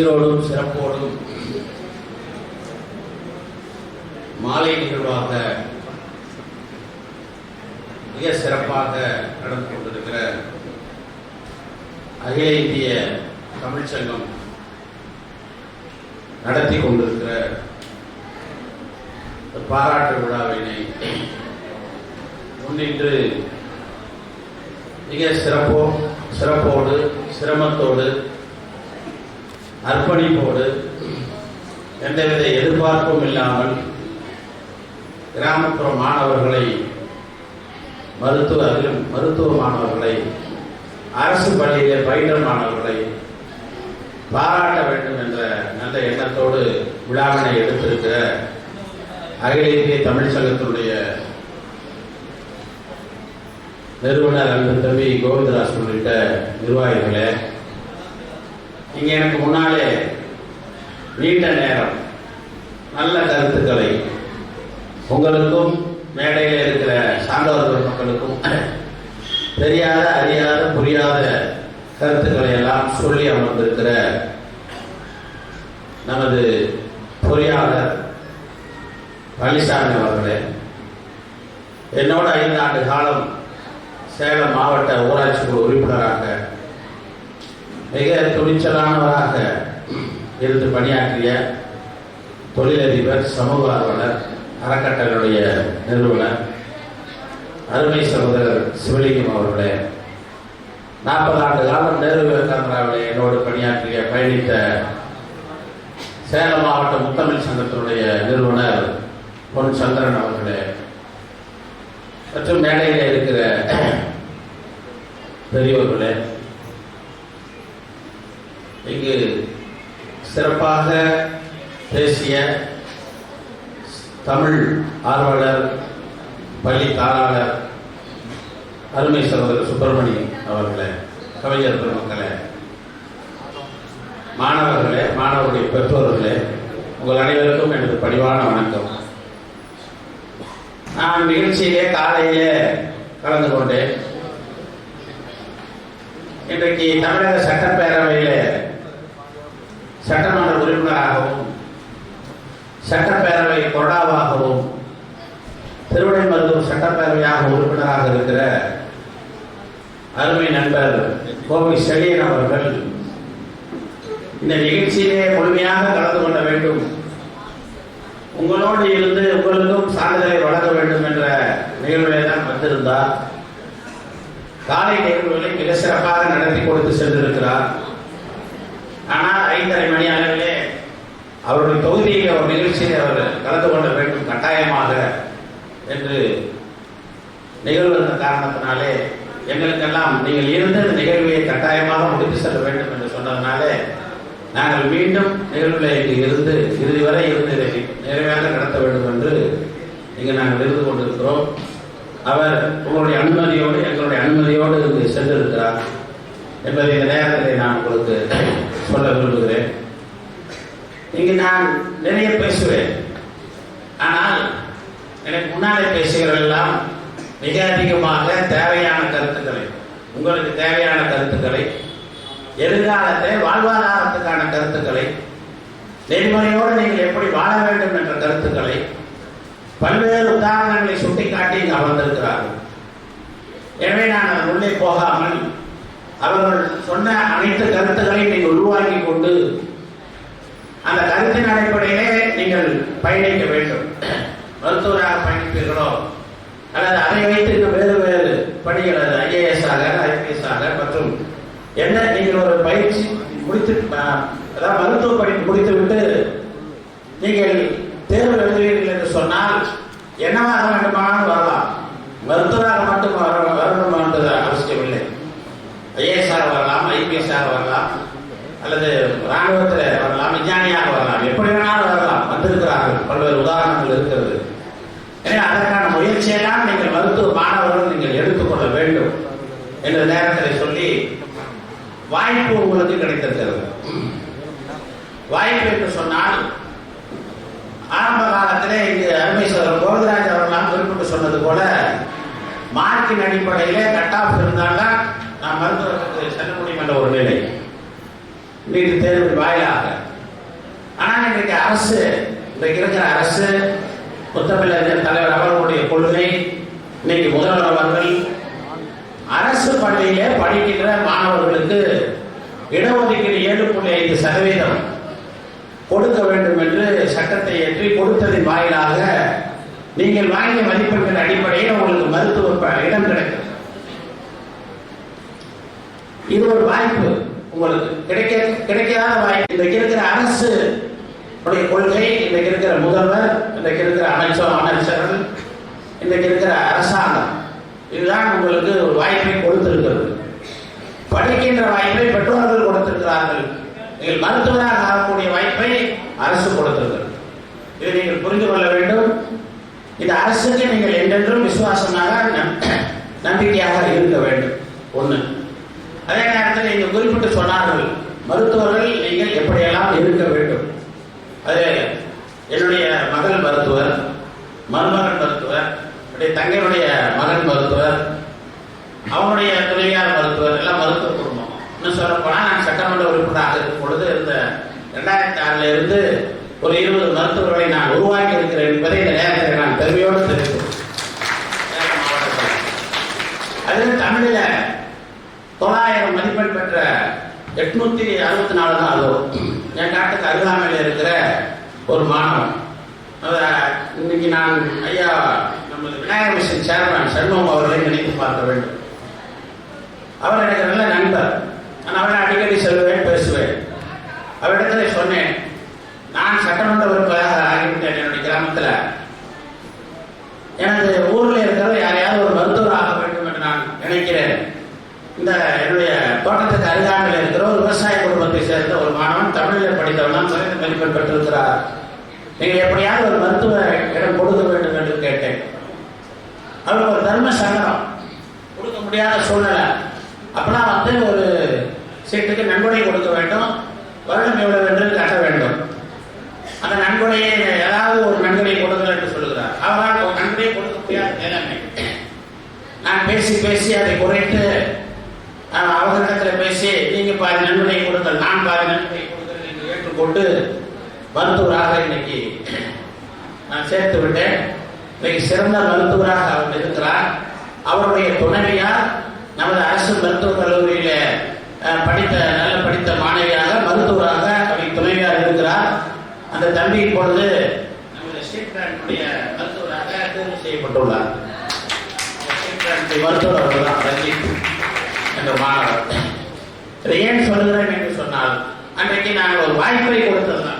சீரோடும் சிறப்போடும் மாலை நிகழ்வாக மிக சிறப்பாக நடந்து கொண்டிருக்கிற அகில இந்திய தமிழ்ச்சங்கம் நடத்தி கொண்டிருக்கிற பாராட்டு விழாவினை முன்னின்று மிக சிறப்போ சிறப்போடு சிரமத்தோடு அர்ப்பணிப்போடு எந்தவித எதிர்பார்ப்பும் இல்லாமல் கிராமப்புற மாணவர்களை மருத்துவ அறிவு- மருத்துவ மாணவர்களை அரசு பள்ளியிலே பயின்ற மாணவர்களை பாராட்ட வேண்டும் என்ற நல்ல எண்ணத்தோடு விழாவினை எடுத்திருக்கிற அகில இந்திய தமிழ் சங்கத்தினுடைய நிறுவனர் அன்பு தம்பி கோவிந்தராஜ் உள்ளிட்ட நிர்வாகிகளே இங்க எனக்கு முன்னாலே நீண்ட நேரம் நல்ல கருத்துக்களை உங்களுக்கும் மேடையில் இருக்கிற சான்றவர்கள் மக்களுக்கும் தெரியாத அறியாத புரியாத கருத்துக்களை எல்லாம் சொல்லி அமர்ந்திருக்கிற நமது பொறியாளர் பழனிசாமி அவர்களே என்னோட ஐந்தாண்டு காலம் சேலம் மாவட்ட ஊராட்சி குழு உறுப்பினராக மிக துணிச்சலானவராக இருந்து பணியாற்றிய தொழிலதிபர் சமூக ஆர்வலர் அறக்கட்டளையுடைய நிறுவனர் அருமை சகோதரர் சிவலிங்கம் அவர்களே நாற்பது ஆண்டு காலம் நேரு விவேகானந்தாவிலே என்னோடு பணியாற்றிய பயணித்த சேலம் மாவட்ட முத்தமிழ் சங்கத்தினுடைய நிறுவனர் பொன் சந்திரன் அவர்களே மற்றும் மேடையில் இருக்கிற பெரியவர்களே இங்கு சிறப்பாக பேசிய தமிழ் ஆர்வலர் பள்ளி தாளாளர் அருமை சகோதரர் சுப்பிரமணியம் அவர்களே கவிஞர் பெருமக்களே மாணவர்களே மாணவருடைய பெற்றோர்களே உங்கள் அனைவருக்கும் எனது பணிவான வணக்கம். நான் நிகழ்ச்சியிலே காலையிலே கலந்து கொண்டேன். இன்றைக்கு தமிழக சட்டப்பேரவையிலே சட்டமன்ற உறுப்பினராகவும் சட்டப்பேரவை கொடாவாகவும் திருவிடைமருதூர் சட்டப்பேரவையாக உறுப்பினராக இருக்கிற அருமை நண்பர் கோவை செழியன் அவர்கள் இந்த நிகழ்ச்சியிலே முழுமையாக கலந்து கொள்ள வேண்டும். உங்களோடு இருந்து உங்களுக்கும் சான்றிதழை வழங்க வேண்டும் என்ற நிகழ்விலே தான் வந்திருந்தார். காலை நிகழ்வுகளை மிக சிறப்பாக நடத்தி கொடுத்து சென்றிருக்கிறார். ஆனால் ஐந்தரை மணி அளவிலே அவருடைய தொகுதியில் ஒரு நிகழ்ச்சியில் அவர் கலந்து கொள்ள வேண்டும் கட்டாயமாக என்று நிகழ்வு இருந்த காரணத்தினாலே எங்களுக்கெல்லாம் நீங்கள் இருந்து இந்த நிகழ்வை கட்டாயமாக முடித்து செல்ல வேண்டும் என்று சொன்னதுனாலே நாங்கள் மீண்டும் நிகழ்வில் இங்கு இருந்து இறுதி வரை இருந்து இதை நிறைவாக நடத்த வேண்டும் என்று இங்கு நாங்கள் இருந்து கொண்டிருக்கிறோம். அவர் உங்களுடைய அனுமதியோடு எங்களுடைய அனுமதியோடு இங்கு சென்றிருக்கிறார். என்பதை இந்த நேரத்தில் நான் உங்களுக்கு சொல்ல விரும்புகிறேன். இங்கு நான் நிறைய பேசுவேன். ஆனால் எனக்கு முன்னாலே பேசுகிறவர்கள் எல்லாம் மிக அதிகமாக தேவையான கருத்துக்களை உங்களுக்கு தேவையான கருத்துக்களை எதிர்காலத்தில் வாழ்வாதாரத்துக்கான கருத்துக்களை நெறிமுறையோடு நீங்கள் எப்படி வாழ வேண்டும் என்ற கருத்துக்களை பல்வேறு உதாரணங்களை சுட்டிக்காட்டி இங்கு அமர்ந்திருக்கிறார்கள். எனவே நான் உள்ளே போகாமல் அவர்கள் சொன்ன அனைத்து கருத்துக்களையும் நீங்கள் உருவாக்கி கொண்டு அந்த கருத்தின் அடிப்படையிலே நீங்கள் பயணிக்க வேண்டும். மருத்துவராக பயணிப்பீர்களோ அல்லது அதை வைத்து இன்னும் வேறு வேறு பணிகள் அது ஐஏஎஸ் ஆக ஐபிஎஸ் ஆக மற்றும் என்ன நீங்கள் ஒரு பயிற்சி முடித்து அதாவது மருத்துவ படிப்பு முடித்து விட்டு நீங்கள் தேர்வு எழுதுவீர்கள் என்று சொன்னால் என்னவாக வேண்டுமானாலும் வரலாம். மருத்துவராக வரலாம் வரலாம். அல்லது ராணுவத்தில் வரலாம் விஞ்ஞானியாக வரலாம். எப்படி வேணாலும் வரலாம். வந்திருக்கிறார்கள். பல்வேறு உதாரணங்கள் இருக்கிறது. எனவே அதற்கான முயற்சியெல்லாம் நீங்கள் மருத்துவ மாணவர்கள் நீங்கள் எடுத்துக்கொள்ள வேண்டும் என்ற நேரத்தில் சொல்லி வாய்ப்பு உங்களுக்கு கிடைத்திருக்கிறது. வாய்ப்பு என்று சொன்னால் ஆரம்ப காலத்திலே இங்கு அருமேஸ்வரர் கோவிந்தராஜ் அவர்களாம் குறிப்பிட்டு சொன்னது போல மார்க்கின் அடிப்படையிலே கட் ஆஃப் இருந்தால்தான் நான் மருத்துவத்துக்கு செல்ல முடியும் என்ற ஒரு நிலை நீட் தேர்வு வாயிலாக. ஆனால் இன்றைக்கு அரசு இன்றைக்கு இருக்கிற அரசு முத்தமிழறிஞர் தலைவர் அவர்களுடைய கொள்கை இன்னைக்கு முதல்வர் அவர்கள் அரசு பள்ளியிலே படிக்கின்ற மாணவர்களுக்கு இடஒதுக்கீடு ஏழு புள்ளி ஐந்து சதவீதம் கொடுக்க வேண்டும் என்று சட்டத்தை ஏற்றி கொடுத்ததின் வாயிலாக நீங்கள் வாங்கிய மதிப்பெண்கள் அடிப்படையில் உங்களுக்கு மருத்துவ ப- இடம் கிடைக்கும். இது ஒரு வாய்ப்பு. உங்களுக்கு கிடைக்க கிடைக்காத வாய்ப்பு. இன்றைக்கு இருக்கிற அரசு உடைய கொள்கை இன்றைக்கு இருக்கிற முதல்வர் இன்றைக்கு இருக்கிற அமைச்சர் அமைச்சர்கள் இன்றைக்கு இருக்கிற அரசாங்கம் இதுதான் உங்களுக்கு ஒரு வாய்ப்பை கொடுத்திருக்கிறது. படிக்கின்ற வாய்ப்பை பெற்றோர்கள் கொடுத்திருக்கிறார்கள். நீங்கள் மருத்துவராக ஆகக்கூடிய வாய்ப்பை அரசு கொடுத்திருக்கிறது. இதை நீங்கள் புரிந்து கொள்ள வேண்டும். இந்த அரசுக்கு நீங்கள் என்றென்றும் விசுவாசமாக நம்பிக்கையாக இருக்க வேண்டும். ஒன்று அதே நேரத்தில் நீங்கள் குறிப்பிட்டு சொன்னார்கள் மருத்துவர்கள் நீங்கள் எப்படியெல்லாம் இருக்க வேண்டும்? அது என்னுடைய மகள் மருத்துவர் மருமகன் மருத்துவர் என்னுடைய தங்கையுடைய மகன் மருத்துவர் அவனுடைய துணைவியார் மருத்துவர் எல்லாம் மருத்துவ குடும்பம். இன்னும் சொல்ல நான் சட்டமன்ற உறுப்பினராக இருக்கும் பொழுது இருந்த ரெண்டாயிரத்தி ஆறுல இருந்து ஒரு இருபது மருத்துவர்களை நான் உருவாக்கி இருக்கிறேன் என்பதை இந்த நேரத்தில் நான் பெருமையோடு எட்நூத்தி அறுபத்தி நாலு தான் அதுவும். என் காட்டுக்கு அருகாமையில் இருக்கிற ஒரு மாணவன். அத- இன்னைக்கு நான் ஐயா நமது விநாயகர் மிஷன் சேர்மன் சண்முகம் அவர்களை நினைத்து பார்க்க வேண்டும். அவர் எனக்கு நல்ல நண்பர். நான் அவரை அடிக்கடி செல்வேன் பேசுவேன். அவரிடத்துல சொன்னேன் நான் சட்டமன்ற உறுப்பினராக ஆகிவிட்டேன் என்னுடைய கிராமத்தில் எனது ஊரில் இருக்கிற யாரையாவது ஒரு மருத்துவர் ஆக வேண்டும் என்று நான் நினைக்கிறேன் இந்த என்னுடைய தோட்டத்துக்கு அருகாமையில் இருக்கிற ஒரு விவசாய குடும்பத்தை சேர்ந்த ஒரு மாணவன் தமிழில் படித்தவன் தான் பெற்றிருக்கிறார். நீங்கள் எப்படியாவது ஒரு மருத்துவ இடம் கொடுக்க வேண்டும் என்று கேட்டேன். அவருக்கு ஒரு தர்ம சங்கடம். கொடுக்க முடியாத சூழ்நிலை. அப்பெல்லாம் வந்து ஒரு சீட்டுக்கு நன்கொடை கொடுக்க வேண்டும். வருடம் எவ்வளவு என்று கட்ட வேண்டும். அந்த நன்கொடையை ஏதாவது ஒரு நன்கொடை கொடுங்கள் என்று சொல்லுகிறார். அவரால் ஒரு நன்கொடையை கொடுக்க முடியாத நிலைமை நான் பேசி பேசி அதை குறைத்து அஹ், அவர்களிடத்தில் பேசி நீங்க பாதி நன்கொடையை கொடுங்கள் நான் பாதி நன்கொடை கொடுங்கள் என்று ஏற்றுக்கொண்டு மருத்துவராக இன்னைக்கு நான் சேர்த்து விட்டேன். இன்னைக்கு சிறந்த மருத்துவராக அவர் இருக்கிறார். அவருடைய துணைவியார் நமது அரசு மருத்துவக் கல்லூரியில படித்த நல்ல படித்த மாணவியாக மருத்துவராக அவருக்கு துணைவியார் இருக்கிறார். அந்த தம்பி இப்பொழுது நமது ஸ்டேட் பேங்குடைய மருத்துவராக தேர்வு செய்யப்பட்டுள்ளார். மருத்துவர் அவர்கள் தான் ரஞ்சித் என்ற மாணவர். ஏன் சொல்கிறேன் என்று சொன்னால் அன்றைக்கு நாங்கள் ஒரு வாய்ப்பை கொடுத்ததுதான்.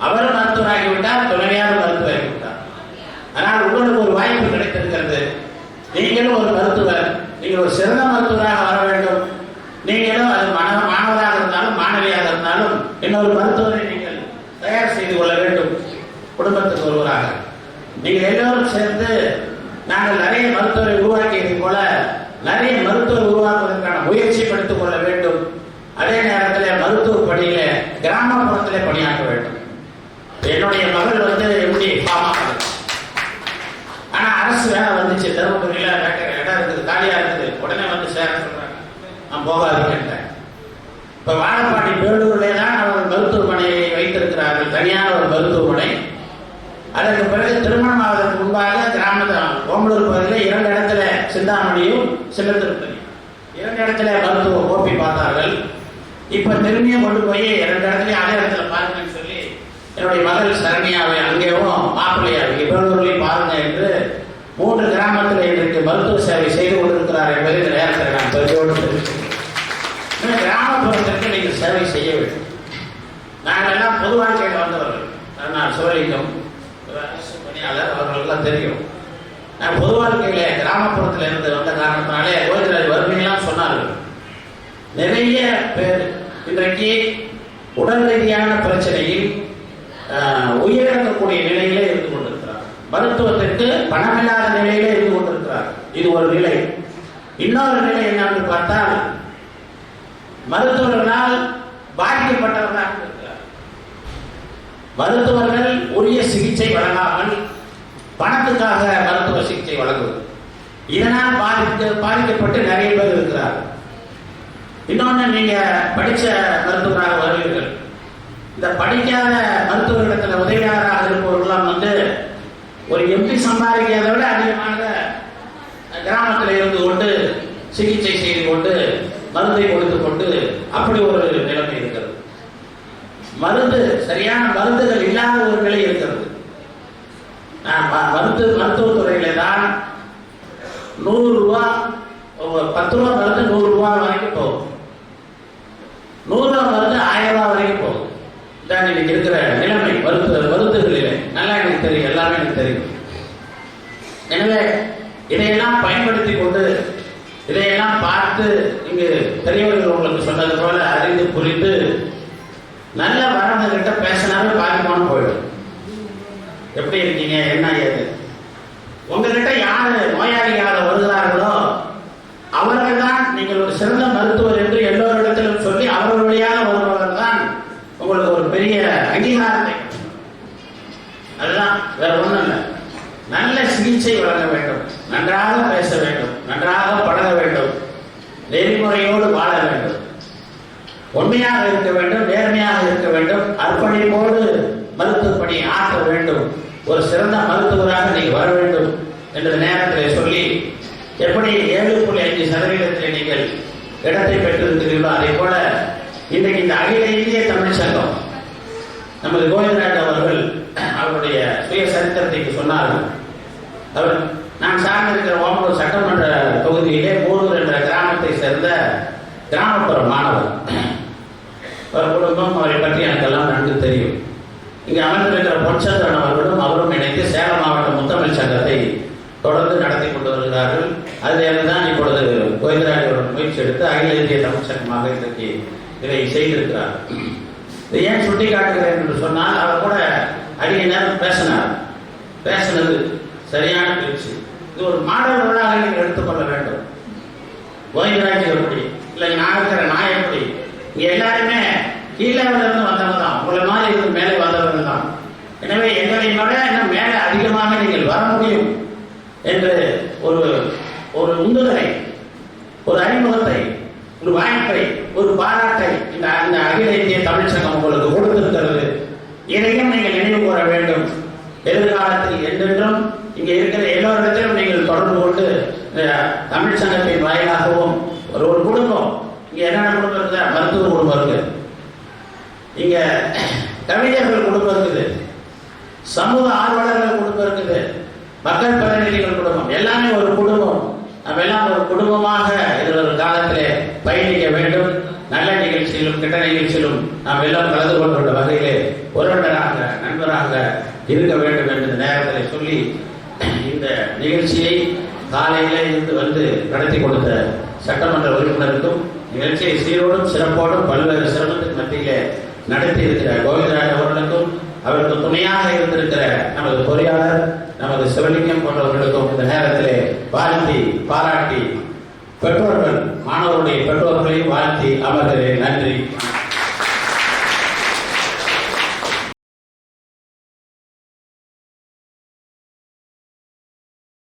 அவர் மருத்துவராகிவிட்டார் துணைவியார் மருத்துவராகிவிட்டார் ஆனால் உங்களுக்கு ஒரு வாய்ப்பு கிடைத்திருக்கிறது. நீங்களும் ஒரு மருத்துவர். நீங்கள் ஒரு சிறந்த மருத்துவராக வர வேண்டும். நீங்களும் அது மன மாணவராக இருந்தாலும் மாணவியாக இருந்தாலும் இன்னொரு மருத்துவரை நீங்கள் தயார் செய்து கொள்ள வேண்டும். குடும்பத்துக்கு ஒருவராக. நீங்கள் எல்லோரும் சேர்ந்து நாங்கள் நிறைய மருத்துவரை உருவாக்கியது போல நிறைய மருத்துவர் உருவாக்குவதற்கான முயற்சி எடுத்துக் கொள்ள வேண்டும். அதே நேரத்தில் மருத்துவ பணியில கிராமப்புறத்திலே பணியாற்ற வேண்டும். என்னுடைய மகள் வந்து எப்படி பாமா ஆனா அரசு வேலை வந்துச்சு. தருமபுரியில இடம் இருக்குது காலியா இருக்குது. உடனே வந்து சேர சொல்றாங்க. நான் போகாதுன்னு இப்ப வாழப்பாடி பேலூர்ல தான் அவர் மருத்துவமனையை வைத்திருக்கிறார்கள். தனியான ஒரு மருத்துவமனை அதற்கு பிறகு திருமணம் ஆவதற்கு முன்பாக கிராமத்தில் ஓமலூர் பகுதியில் இரண்டு இடத்துல சிந்தாமணியும் சின்னத்திருப்பதி இரண்டு இடத்துல மருத்துவ ஓப்பி பார்த்தார்கள். இப்ப திரும்பியும் கொண்டு போய் இரண்டு இடத்துலயும் அதே இடத்துல பார்க்கணும்னு சொல்லி என்னுடைய மகள் சரண்யாவை அங்கேயும் மாப்பிள்ளையாவை இவ்வளவுலையும் பாருங்க என்று மூன்று கிராமத்தில் இன்றைக்கு மருத்துவ சேவை செய்து கொண்டிருக்கிறார் என்பதை இந்த நேரத்தில் நான் பெருமையோடு தெரிவிக்கிறேன் கிராமப்புறத்திற்கு நீங்கள் சேவை செய்ய வேண்டும். நாங்கள் எல்லாம் பொது வாழ்க்கையில் வந்தவர்கள். நான் சிவலிங்கம் அரசு பணியாளர் அவர்களுக்கெல்லாம் தெரியும். நான் பொது வாழ்க்கையில கிராமப்புறத்தில் இருந்து வந்த காரணத்தினாலே கோவிந்தராஜ் வறுமையெல்லாம் சொன்னார்கள். நிறைய பேர் இன்றைக்கு உடல் ரீதியான பிரச்சனையில் உயிரிழக்கக்கூடிய நிலையில இருந்து கொண்டிருக்கிறார். மருத்துவத்திற்கு பணமில்லாத நிலையில இருந்து கொண்டிருக்கிறார். இது ஒரு நிலை. இன்னொரு நிலை என்னன்னு பார்த்தால் மருத்துவர்களால் பாதிக்கப்பட்டவர்களாக இருக்கிறார். மருத்துவர்கள் உரிய சிகிச்சை வழங்காமல் பணத்துக்காக மருத்துவ சிகிச்சை வழங்குவது. இதனால் பாதிக்க பாதிக்கப்பட்டு நிறைய பேர் இருக்கிறார் இன்னொன்னு நீங்க படிச்ச மருத்துவராக வருவீர்கள். இந்த படிக்காத மருத்துவர்களிடத்துல உதவியாளராக இருப்பவர்கள்லாம் வந்து ஒரு எம்பி சம்பாதிக்கிறதை விட அதிகமாக கிராமத்தில் இருந்து கொண்டு சிகிச்சை செய்து கொண்டு மருந்தை கொடுத்து கொண்டு அப்படி ஒரு நிலைமை இருக்கிறது. மருந்து சரியான மருந்துகள் இல்லாத ஒரு நிலை இருக்கிறது மருத்துவ மருத்துவத்துறையில தான் நூறு ரூபா ஒரு பத்து ரூபா மருந்து நூறு ரூபா வரைக்கும் போகும். நூறு ரூபா மருந்து ஆயிரம் ரூபா வரைக்கும் போகும். தான் இன்னைக்கு இருக்கிற நிலைமை மருத்துவ மருந்துகளிலே நல்லா எனக்கு தெரியும் எல்லாமே எனக்கு தெரியும். எனவே இதையெல்லாம் பயன்படுத்தி கொண்டு இதையெல்லாம் பார்த்து இங்கு பெரியவர்கள் உங்களுக்கு சொன்னது போல அறிந்து புரிந்து நல்ல வரவங்க கிட்ட பேசினாவே பாதிப்பான போயிடும். எப்படி இருக்கீங்க? என்ன ஏது? உங்ககிட்ட யாரு நோயாளிகளாக வருகிறார்களோ அவர்கள் தான் நீங்கள் ஒரு சிறந்த மருத்துவர் என்று எல்லோரிடத்திலும் சொல்லி அவர்கள் வழியாக வருபவர் தான் உங்களுக்கு ஒரு பெரிய அங்கீகாரத்தை அதுதான் வேற ஒண்ணும் இல்லை. நல்ல சிகிச்சை வழங்க வேண்டும். நன்றாக பேச வேண்டும். நன்றாக பழக வேண்டும். நெறிமுறையோடு வாழ வேண்டும். உண்மையாக இருக்க வேண்டும் நேர்மையாக இருக்க வேண்டும். அர்ப்பணிப்போடு மருத்துவ பணி ஆற்ற வேண்டும். ஒரு சிறந்த மருத்துவராக நீ வர வேண்டும் என்ற நேரத்தில் சொல்லி எப்படி ஏழு புள்ளி அஞ்சு சதவீதத்தில் நீங்கள் இடத்தை பெற்றிருக்கிறீர்களோ அதே போல இன்றைக்கு இந்த அகில இந்திய தமிழ் சங்கம் நமது கோவிந்த சரித்திரத்தை சொன்னார்கள். அவர் நான் சார்ந்திருக்கிற ஓமலூர் சட்டமன்ற தொகுதியிலே போரூர் என்ற கிராமத்தை சேர்ந்த கிராமப்புற மாணவர். அவர் குடும்பம் அவரை பற்றி எனக்கெல்லாம் நன்கு தெரியும். இங்கே அமர்ந்திருக்கிற பொன்சந்திரன் அவர்களும் அவரும் இணைந்து சேலம் மாவட்ட முத்தமிழ் சங்கத்தை தொடர்ந்து நடத்தி கொண்டு வருகிறார்கள். அதிலிருந்து தான் இப்பொழுது கோவிந்தராஜ் அவர்கள் முயற்சி எடுத்து அகில இந்திய தமிழ் சங்கமாக இன்றைக்கு இதை செய்திருக்கிறார். இதை ஏன் சுட்டி காட்டுகிறேன் என்று சொன்னால் அவர் கூட அதிக நேரம் பேசினார். பேசுனது சரியான பேச்சு. இது ஒரு மாடல் விழாக நீங்கள் எடுத்துக்கொள்ள வேண்டும். கோவிந்தராஜ் எப்படி? இல்லை நான் இருக்கிற நான் எப்படி? இங்க எல்லாருமே கீழே இருந்து வந்தவங்க தான். உங்களை மாதிரி இருந்து மேலே வந்தவங்க தான். எனவே எங்களை விட இன்னும் மேலே அதிகமாக நீங்கள் வர முடியும் என்று ஒரு ஒரு உந்துதலை ஒரு அறிமுகத்தை ஒரு வாய்ப்பை ஒரு பாராட்டை இந்த அந்த அகில இந்திய தமிழ்ச்சங்கம் உங்களுக்கு கொடுத்திருக்கிறது. இதையும் நீங்கள் நினைவு கூற வேண்டும். எதிர்காலத்தில் என்றென்றும் இங்கே இருக்கிற எல்லோரிடத்திலும் நீங்கள் தொடர்பு கொண்டு தமிழ் சங்கத்தின் வாயிலாகவும் ஒரு ஒரு குடும்பம் இங்கே என்னென்ன குடும்பம் இருக்குது? மருத்துவ குடும்பம் இருக்குது இங்கே கவிஞர்கள் குடும்பம் இருக்குது. சமூக ஆர்வலர்கள் குடும்பம் இருக்குது. மக்கள் பிரதிநிதிகள் குடும்பம். எல்லாமே ஒரு குடும்பம். நம்ம எல்லாம் ஒரு குடும்பமாக இதில் ஒரு காலத்திலே பயணிக்க வேண்டும். நல்ல நிகழ்ச்சியிலும் கெட்ட நிகழ்ச்சியிலும் நாம் எல்லாம் கலந்து கொண்டுள்ள வகையிலே ஒருவராக நண்பராக இருக்க வேண்டும் என்ற நேரத்தில் சொல்லி இந்த நிகழ்ச்சியை காலையிலே இருந்து வந்து நடத்தி கொடுத்த சட்டமன்ற உறுப்பினருக்கும் நிகழ்ச்சியை சீரோடும் சிறப்போடும் பல்வேறு சிரமத்தின் மத்தியிலே நடத்தி இருக்கிற கோவிந்தராஜ் அவர்களுக்கும் அவருக்கு துணையாக இருந்திருக்கிற நமது பொறியாளர் நமது சிவலிங்கம் போன்றவர்களுக்கும் இந்த நேரத்திலே வாழ்த்தி பாராட்டி பெற்றோர்கள் மாணவருடைய பெற்றோர்களையும் வாழ்த்தி அமர்கிறேன்